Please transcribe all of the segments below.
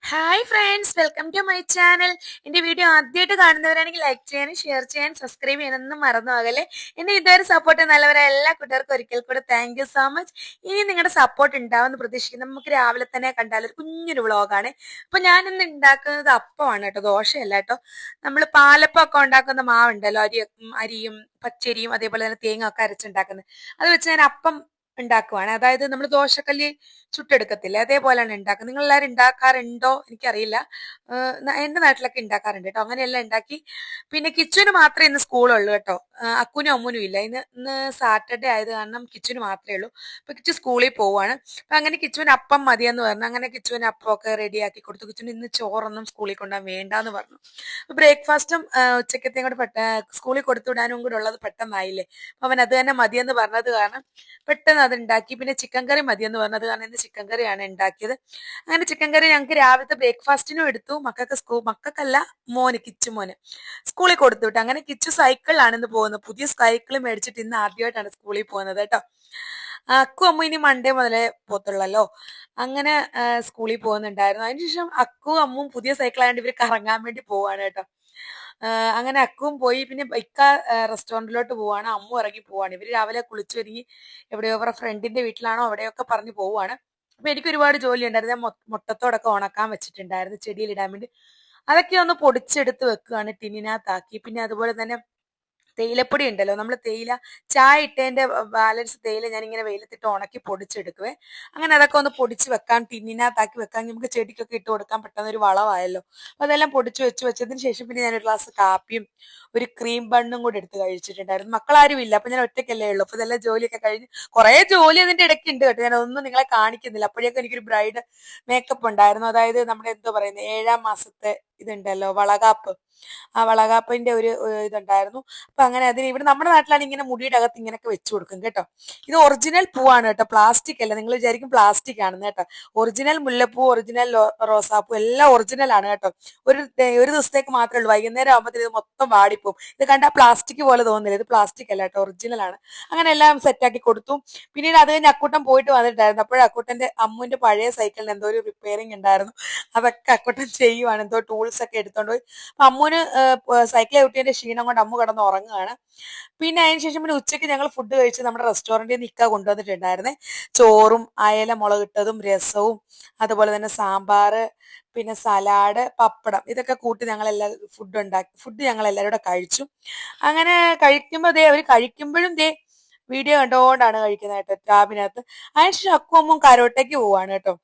Hi friends welcome to my channel എന്റെ video ആദ്യമായിട്ട് കാണുന്നവരാണെങ്കിൽ ലൈക്ക് ചെയ്യാനും ഷെയർ ചെയ്യാനും സബ്സ്ക്രൈബ് ചെയ്യാനൊന്നും മറന്നു പോകല്ലേ എന്നെ ഇതുവരെ സപ്പോർട്ട് നല്ലവരെ എല്ലാ കൂട്ടുകാർക്കും ഒരിക്കൽ കൂടെ താങ്ക് യു സോ മച്ച് ഇനി നിങ്ങളുടെ സപ്പോർട്ട് ഉണ്ടാവുമെന്ന് പ്രതീക്ഷിക്കുന്നു. നമുക്ക് രാവിലെ തന്നെ കണ്ടാൽ ഒരു കുഞ്ഞൊരു വ്ളോഗാണ് അപ്പൊ ഞാനിന്ന് ഉണ്ടാക്കുന്നത് അപ്പമാണ് കേട്ടോ ദോശയല്ല കേട്ടോ. നമ്മൾ പാലപ്പം ഒക്കെ ഉണ്ടാക്കുന്ന മാവുണ്ടല്ലോ അരി അരിയും പച്ചരിയും അതേപോലെ തന്നെ തേങ്ങ ഒക്കെ അരച്ചുണ്ടാക്കുന്നത്. അത് വെച്ച് ഞാൻ അപ്പം ഉണ്ടാക്കുവാണ്. അതായത് നമ്മൾ ദോശക്കല്ല് ചുട്ടെടുക്കത്തില്ലേ? അതേപോലെയാണ് ഉണ്ടാക്കുക നിങ്ങൾ എല്ലാവരും ഉണ്ടാക്കാറുണ്ടോ? എനിക്കറിയില്ല. എന്റെ നാട്ടിലൊക്കെ ഉണ്ടാക്കാറുണ്ട് കേട്ടോ. അങ്ങനെയെല്ലാം ഉണ്ടാക്കി. പിന്നെ കിച്ചുവിന് മാത്രമേ ഇന്ന് സ്കൂളുള്ളൂ കേട്ടോ. അക്കുനും അമ്മുനും ഇല്ല. ഇന്ന് ഇന്ന് സാറ്റർഡേ ആയത് കാരണം കിച്ചുവിന് മാത്രമേ ഉള്ളൂ. അപ്പൊ കിച്ചു സ്കൂളിൽ പോവാണ് അപ്പൊ അങ്ങനെ കിച്ചുവിന് അപ്പം മതിയെന്ന് പറഞ്ഞു. അങ്ങനെ കിച്ചുവിന് അപ്പമൊക്കെ റെഡിയാക്കി കൊടുത്തു. കിച്ചുവിന് ഇന്ന് ചോറൊന്നും സ്കൂളിൽ കൊണ്ടുപോകാൻ വേണ്ടാന്ന് പറഞ്ഞു. ബ്രേക്ക്ഫാസ്റ്റും ഉച്ചക്കത്തെയും കൂടെ പെട്ട സ്കൂളിൽ കൊടുത്തുവിടാനും കൂടെ ഉള്ളത് പെട്ടെന്നായില്ലേ? അവൻ അത് തന്നെ മതിയെന്ന് പറഞ്ഞത് കാരണം പെട്ടെന്ന് അത് ഉണ്ടാക്കി പിന്നെ ചിക്കൻ കറി മതിയെന്ന് പറഞ്ഞത് കാരണം ഇന്ന് ചിക്കൻ കറിയാണ് ഉണ്ടാക്കിയത്. അങ്ങനെ ചിക്കൻ കറി ഞങ്ങൾക്ക് രാവിലത്തെ ബ്രേക്ക്ഫാസ്റ്റിനും എടുത്തു. മക്കൾക്ക് സ്കൂൾ മക്കൾക്കല്ല മോന് കിച്ചു മോന്. സ്കൂളിൽ കൊടുത്തു വിട്ടു. അങ്ങനെ കിച്ചു സൈക്കിളിലാണ് ഇന്ന് പോകുന്നത്. പുതിയ സൈക്കിൾ മേടിച്ചിട്ട് ഇന്ന് ആദ്യമായിട്ടാണ് സ്കൂളിൽ പോകുന്നത് കേട്ടോ. അക്കു അമ്മ ഇനി മൺഡേ മുതലേ പോത്തുള്ളല്ലോ അങ്ങനെ സ്കൂളിൽ പോകുന്നുണ്ടായിരുന്നു. അതിനുശേഷം അക്കു അമ്മും പുതിയ സൈക്കിൾ ആയതുകൊണ്ട് ഇവർ കറങ്ങാൻ വേണ്ടി പോവാണ് കേട്ടോ. അങ്ങനെ അക്കുവും പോയി. പിന്നെ ഇക്ക റെസ്റ്റോറന്റിലോട്ട് പോവാണ്. അമ്മു ഇറങ്ങി പോവാണ്. ഇവർ രാവിലെ കുളിച്ചൊരുങ്ങി എവിടെയോ അവരുടെ ഫ്രണ്ടിന്റെ വീട്ടിലാണോ അവിടെയൊക്കെ പറഞ്ഞു പോവാണ്. അപ്പൊ എനിക്ക് ഒരുപാട് ജോലി ഉണ്ടായിരുന്നു. ഞാൻ മുട്ടത്തോടൊക്കെ ഉണക്കാൻ വെച്ചിട്ടുണ്ടായിരുന്നു. ചെടിയിൽ ഇടാൻ വേണ്ടി. അതൊക്കെ ഒന്ന് പൊടിച്ചെടുത്ത് വെക്കുകയാണ് ടിന്നിനകത്താക്കി. പിന്നെ അതുപോലെ തന്നെ തേയിലപ്പൊടി ഉണ്ടല്ലോ. നമ്മൾ തേയില ചായ ഇട്ടേന്റെ ബാലൻസ് തേയില ഞാൻ ഇങ്ങനെ വെയിലത്തിട്ട് ഉണക്കി പൊടിച്ചെടുക്കുവേ. അങ്ങനെ അതൊക്കെ ഒന്ന് പൊടിച്ച് വെക്കാൻ ടിന്നിനകത്താക്കി വെക്കാൻ നമുക്ക് ചെടിക്കൊക്കെ ഇട്ട് കൊടുക്കാൻ പെട്ടെന്ന് ഒരു വളമായല്ലോ അതെല്ലാം പൊടിച്ച് വെച്ച് വെച്ചതിന് ശേഷം പിന്നെ ഞാൻ ഒരു ഗ്ലാസ് കാപ്പിയും ഒരു ക്രീം ബണ്ണും കൂടി എടുത്ത് കഴിച്ചിട്ടുണ്ടായിരുന്നു. മക്കളാരും ഇല്ല അപ്പൊ ഞാൻ ഒറ്റയ്ക്കല്ലേ ഉള്ളൂ. അപ്പോൾ ഇതെല്ലാം ജോലിയൊക്കെ കഴിഞ്ഞ് കുറെ ജോലി അതിന്റെ ഇടയ്ക്ക് ഉണ്ട് കേട്ടോ. ഞാൻ ഒന്നും നിങ്ങളെ കാണിക്കുന്നില്ല. അപ്പോഴേക്കും എനിക്കൊരു ബ്രൈഡ് മേക്കപ്പ് ഉണ്ടായിരുന്നു. അതായത് നമ്മുടെ എന്തോ പറയുന്നത് ഏഴാം മാസത്തെ ഇതുണ്ടല്ലോ വളകാപ്പ്. ആ വളകാപ്പിന്റെ ഒരു ഇതുണ്ടായിരുന്നു. അപ്പൊ അങ്ങനെ അതിന് ഇവിടെ നമ്മുടെ നാട്ടിലാണ് ഇങ്ങനെ മുടിയുടെ അകത്ത് ഇങ്ങനെയൊക്കെ വെച്ചു കൊടുക്കും കേട്ടോ. ഇത് ഒറിജിനൽ പൂവാണ് കേട്ടോ പ്ലാസ്റ്റിക് അല്ല. നിങ്ങൾ വിചാരിക്കും പ്ലാസ്റ്റിക് ആണെന്ന് കേട്ടോ. ഒറിജിനൽ മുല്ലപ്പൂ ഒറിജിനൽ റോസാപ്പൂ എല്ലാം ഒറിജിനൽ ആണ് കേട്ടോ. ഒരു ഒരു ദിവസത്തേക്ക് മാത്രമേ ഉള്ളൂ. വൈകുന്നേരം ആകുമ്പോഴത്തേക്ക് ഇത് മൊത്തം വാടിപ്പോവും. ഇത് കണ്ടാൽ പ്ലാസ്റ്റിക് പോലെ തോന്നുന്നില്ല. ഇത് പ്ലാസ്റ്റിക് അല്ല കേട്ടോ ഒറിജിനൽ ആണ്. അങ്ങനെ എല്ലാം സെറ്റ് ആക്കി കൊടുത്തു. പിന്നീട് അത് കഴിഞ്ഞ് അക്കൂട്ടം പോയിട്ട് വന്നിട്ടായിരുന്നു അപ്പോഴും അക്കൂട്ടന്റെ അമ്മുവിന്റെ പഴയ സൈക്കിളിന് എന്തോ ഒരു റിപ്പയറിംഗ് ഉണ്ടായിരുന്നു. അതൊക്കെ അക്കൂട്ടം ചെയ്യുവാണ്. എന്തോ ടൂൾസ് ഒക്കെ എടുത്തോണ്ട് പോയി. അപ്പൊ അമ്മുവിന് സൈക്കിൾ ചവിട്ടിയതിന്റെ ക്ഷീണം കൊണ്ട് അമ്മു കിടന്ന് ഉറങ്ങുകയാണ് പിന്നെ അതിന് ശേഷം പിന്നെ ഉച്ചയ്ക്ക് ഞങ്ങൾ ഫുഡ് കഴിച്ച് നമ്മുടെ റെസ്റ്റോറന്റിൽ നിന്ന് ഇക്ക കൊണ്ടുവന്നിട്ടുണ്ടായിരുന്നേ. ചോറും അയല മുളകിട്ടതും രസവും അതുപോലെ തന്നെ സാമ്പാർ പിന്നെ സലാഡ് പപ്പടം ഇതൊക്കെ കൂട്ടി ഞങ്ങൾ എല്ലാ ഫുഡ് ഉണ്ടാക്കി ഫുഡ് ഞങ്ങൾ എല്ലാവരും കഴിച്ചു. അങ്ങനെ കഴിക്കുമ്പോൾ ദേ അവർ കഴിക്കുമ്പോഴും ദേ വീഡിയോ കണ്ടോണ്ടാണ് കഴിക്കുന്നത് കേട്ടോ ടാബിനകത്ത് അതിനുശേഷം അക്കുമ്പും കരോട്ടയ്ക്ക് പോവാണ് കേട്ടോ.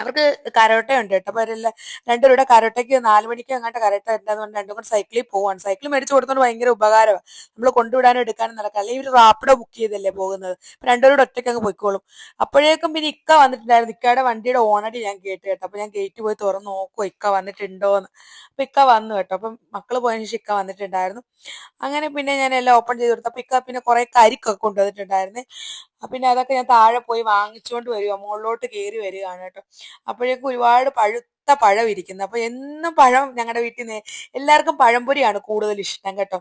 അവർക്ക് കരോട്ട ഉണ്ട് കേട്ടോ. അപ്പോൾ അവരെല്ലാം രണ്ടുപേരുടെ കരോട്ടയ്ക്ക് നാല് മണിക്ക് അങ്ങോട്ട് കരോട്ട ഉണ്ടാകുന്നത് രണ്ടും കൂടെ സൈക്കിളിൽ പോവാണ്. സൈക്കിൾ മേടിച്ചു കൊടുത്തോണ്ട് ഭയങ്കര ഉപകാരമാണ് നമ്മൾ കൊണ്ടുവിടാനും എടുക്കാനും നടക്കാം. അല്ലെങ്കിൽ ഇവർ റാപ്പിഡോ ബുക്ക് ചെയ്തല്ലേ പോകുന്നത്? അപ്പം രണ്ടുപേരോട് ഒറ്റയ്ക്ക് അങ്ങ് പോയിക്കോളും. അപ്പോഴേക്കും പിന്നെ ഇക്ക വന്നിട്ടുണ്ടായിരുന്നു. ഇക്കയുടെ വണ്ടിയുടെ ഓണടി ഞാൻ കേട്ട് കേട്ടോ. അപ്പൊ ഞാൻ ഗേറ്റ് പോയി തുറന്ന് നോക്കുമോ ഇക്ക വന്നിട്ടുണ്ടോ എന്ന് അപ്പൊ ഇക്ക വന്നു കേട്ടോ. അപ്പം മക്കൾ പോയതിന് ശേഷം ഇക്ക വന്നിട്ടുണ്ടായിരുന്നു. അങ്ങനെ പിന്നെ ഞാൻ എല്ലാം ഓപ്പൺ ചെയ്ത് കൊടുത്തു. അപ്പൊ ഇക്ക പിന്നെ കുറെ കരിക്കൊക്കെ കൊണ്ടുവന്നിട്ടുണ്ടായിരുന്നേ. പിന്നെ അതൊക്കെ ഞാൻ താഴെ പോയി വാങ്ങിച്ചുകൊണ്ട് വരിക മുകളിലോട്ട് കയറി വരികയാണ് കേട്ടോ. അപ്പോഴേക്കും ഒരുപാട് പഴുത്ത പഴം ഇരിക്കുന്നത് അപ്പൊ എന്നും പഴം ഞങ്ങളുടെ വീട്ടിൽ നിന്ന് എല്ലാവർക്കും പഴംപൊരിയാണ് കൂടുതൽ ഇഷ്ടം കേട്ടോ.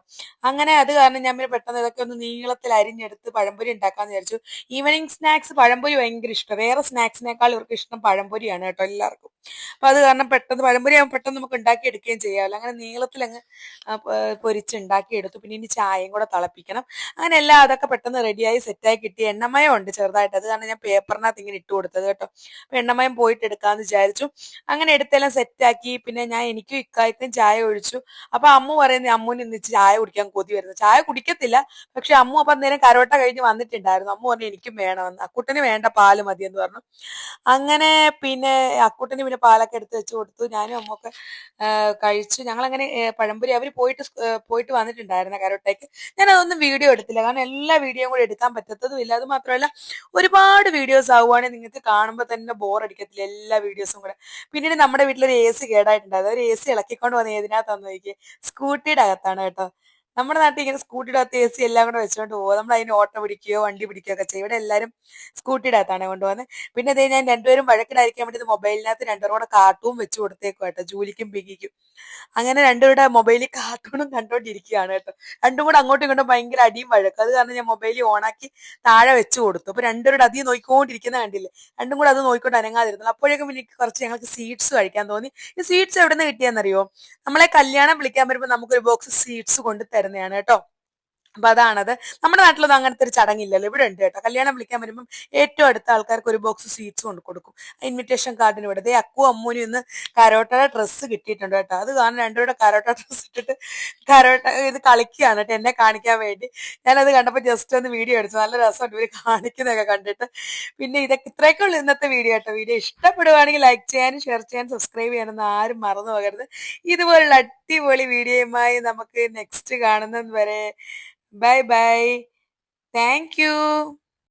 അങ്ങനെ അത് കാരണം ഞാൻ പിന്നെ പെട്ടെന്ന് ഇതൊക്കെ ഒന്ന് നീളത്തിൽ അരിഞ്ഞെടുത്ത് പഴംപൊരി ഉണ്ടാക്കാന്ന് വിചാരിച്ചു. ഈവനിങ് സ്നാക്സ് പഴംപൊരി ഭയങ്കര ഇഷ്ടം. വേറെ സ്നാക്സിനേക്കാൾ ഇവർക്ക് ഇഷ്ടം പഴംപൊരിയാണ് കേട്ടോ എല്ലാവർക്കും. അപ്പൊ അത് കാരണം പെട്ടെന്ന് പഴംപൊരി ആകുമ്പോൾ പെട്ടെന്ന് നമുക്ക് ഉണ്ടാക്കി എടുക്കുകയും ചെയ്യാമല്ലോ. അങ്ങനെ നീളത്തിൽ അങ്ങ് ആ, പ- പൊരിച്ച് ഉണ്ടാക്കി എടുത്തു. പിന്നെ ഇനി ചായയും കൂടെ തിളപ്പിക്കണം. അങ്ങനെ എല്ലാം അതൊക്കെ പെട്ടെന്ന് റെഡിയായി സെറ്റായി കിട്ടി എണ്ണമയം ഉണ്ട് ചെറുതായിട്ട്. അത് കാരണം ഞാൻ പേപ്പറിനകത്ത് ഇങ്ങനെ ഇട്ട് കൊടുത്തത് കേട്ടോ. അപ്പൊ എണ്ണമയം പോയിട്ട് എടുക്കാമെന്ന് വിചാരിച്ചു. അങ്ങനെ എടുത്തെല്ലാം സെറ്റാക്കി പിന്നെ ഞാൻ എനിക്കും ഇക്കായക്കും ചായ ഒഴിച്ചു. അപ്പൊ അമ്മു പറയുന്നത് അമ്മുവിന് ഇന്ന് ചായ കുടിക്കാൻ കൊതി വരുന്നു. ചായ കുടിക്കത്തില്ല. പക്ഷെ അമ്മു അപ്പൊ നേരം കരോട്ട കഴിഞ്ഞ് വന്നിട്ടുണ്ടായിരുന്നു. അമ്മു പറഞ്ഞു എനിക്കും വേണമെന്ന്. അക്കുട്ടന് വേണ്ട പാൽ മതി എന്ന് പറഞ്ഞു. അങ്ങനെ പിന്നെ അക്കുട്ടന് പിന്നെ പാലൊക്കെ എടുത്ത് വെച്ച് കൊടുത്തു. ഞാനും അമ്മൊക്കെ കഴിച്ചു. ഞങ്ങളങ്ങനെ പഴംപൊരി അവർ പോയിട്ട് പോയിട്ട് വന്നിട്ടുണ്ടായിരുന്നു കരോട്ടേക്ക് ഞാൻ അതൊന്നും വീഡിയോ എടുത്തില്ല. കാരണം എല്ലാ വീഡിയോയും കൂടി എടുക്കാൻ പറ്റത്തതും ഇല്ല. അത് മാത്രമല്ല ഒരുപാട് വീഡിയോസ് ആവുകയാണെങ്കിൽ നിങ്ങൾക്ക് കാണുമ്പോൾ തന്നെ ബോർ അടിക്കത്തില്ല എല്ലാ വീഡിയോസും കൂടെ. പിന്നീട് നമ്മുടെ വീട്ടിലൊരു എ സി കേടായിട്ടുണ്ടായിരുന്നു. ഒരു എ സി ഇളക്കിക്കൊണ്ട് വന്ന് ഏതിനകത്താന്ന് നോക്കിയേ? സ്കൂട്ടിയുടെ അകത്താണ് കേട്ടോ. നമ്മുടെ നാട്ടിൽ ഇങ്ങനെ സ്കൂട്ടിയുടെ അകത്ത് എ സി എല്ലാം കൂടെ വെച്ചുകൊണ്ട് പോകും നമ്മൾ അതിന് ഓട്ടോ പിടിക്കുകയോ വണ്ടി പിടിക്കുകയോ ഒക്കെ ചെയ്യും. ഇവിടെ എല്ലാവരും സ്കൂട്ടിയുടെ അകത്താണ് കൊണ്ടുപോകുന്നത് പിന്നെ അതേ ഞാൻ രണ്ടുപേരും വഴക്കിടായിരിക്കാൻ വേണ്ടി മൊബൈലിനകത്ത് രണ്ടുപേരും കൂടെ കാർട്ടൂൺ വെച്ച് കൊടുത്തേക്കും കേട്ടോ. ജൂലിക്കും പിങ്കിക്കും. അങ്ങനെ രണ്ടുപേരുടെ മൊബൈലിൽ കാർട്ടൂണും കണ്ടോണ്ടിരിക്കുകയാണ് കേട്ടോ. രണ്ടും കൂടെ അങ്ങോട്ടും ഇങ്ങോട്ടും ഭയങ്കര അടിയും വഴക്കും. അത് കാരണം ഞാൻ മൊബൈലിൽ ഓണാക്കി താഴെ വെച്ച് കൊടുത്തു. അപ്പൊ രണ്ടുപേരുടെ അധികം നോക്കിക്കൊണ്ടിരിക്കുന്ന കണ്ടില്ലേ? രണ്ടും കൂടെ അത് നോക്കിക്കൊണ്ട് അനങ്ങാതിരുന്നു അപ്പോഴേക്കും എനിക്ക് കുറച്ച് ഞങ്ങൾക്ക് സ്വീറ്റ്സ് കഴിക്കാൻ തോന്നി. ഈ സ്വീറ്റ്സ് എവിടെ നിന്ന് കിട്ടിയെന്നറിയോ? നമ്മളെ കല്യാണം വിളിക്കാൻ വരുമ്പോൾ നമുക്കൊരു ബോക്സ് സ്വീറ്റ്സ് കൊണ്ട് തരുന്നതാണ് കേട്ടോ. അപ്പൊ അതാണത്. നമ്മുടെ നാട്ടിലൊന്നും അങ്ങനത്തെ ഒരു ചടങ്ങില്ലല്ലോ. ഇവിടെ ഉണ്ട് കേട്ടോ. കല്യാണം വിളിക്കാൻ വരുമ്പം ഏറ്റവും അടുത്ത ആൾക്കാർക്ക് ഒരു ബോക്സ് സ്വീറ്റ്സ് കൊണ്ട് കൊടുക്കും. ഇൻവിറ്റേഷൻ കാർഡിന് ഇവിടെ. ദേ അക്കു അമ്മൂനും ഇന്ന് കരോട്ടയുടെ ഡ്രസ്സ് കിട്ടിയിട്ടുണ്ട് കേട്ടോ. അത് കാരണം രണ്ടുപേരുടെ കരോട്ട ഡ്രസ്സ് ഇട്ടിട്ട് കരോട്ട ഇത് കളിക്കുകയാണ് കേട്ടോ. എന്നെ കാണിക്കാൻ വേണ്ടി. ഞാനത് കണ്ടപ്പോൾ ജസ്റ്റ് ഒന്ന് വീഡിയോ എടുത്തു. നല്ല രസമുണ്ട്. ഇവർ കാണിക്കുന്നതൊക്കെ കണ്ടിട്ട്. പിന്നെ ഇതൊക്കെ ഇത്രയൊക്കെ ഉള്ളൂ ഇന്നത്തെ വീഡിയോ കേട്ടോ. വീഡിയോ ഇഷ്ടപ്പെടുവാണെങ്കിൽ ലൈക്ക് ചെയ്യാനും ഷെയർ ചെയ്യാനും സബ്സ്ക്രൈബ് ചെയ്യാനൊന്നും ആരും മറന്നു പോകരുത്. ഇതുപോലുള്ള അടിപൊളി വീഡിയോയുമായി നമുക്ക് നെക്സ്റ്റ് കാണുന്നത് വരെ ബൈ ബൈ താങ്ക് യു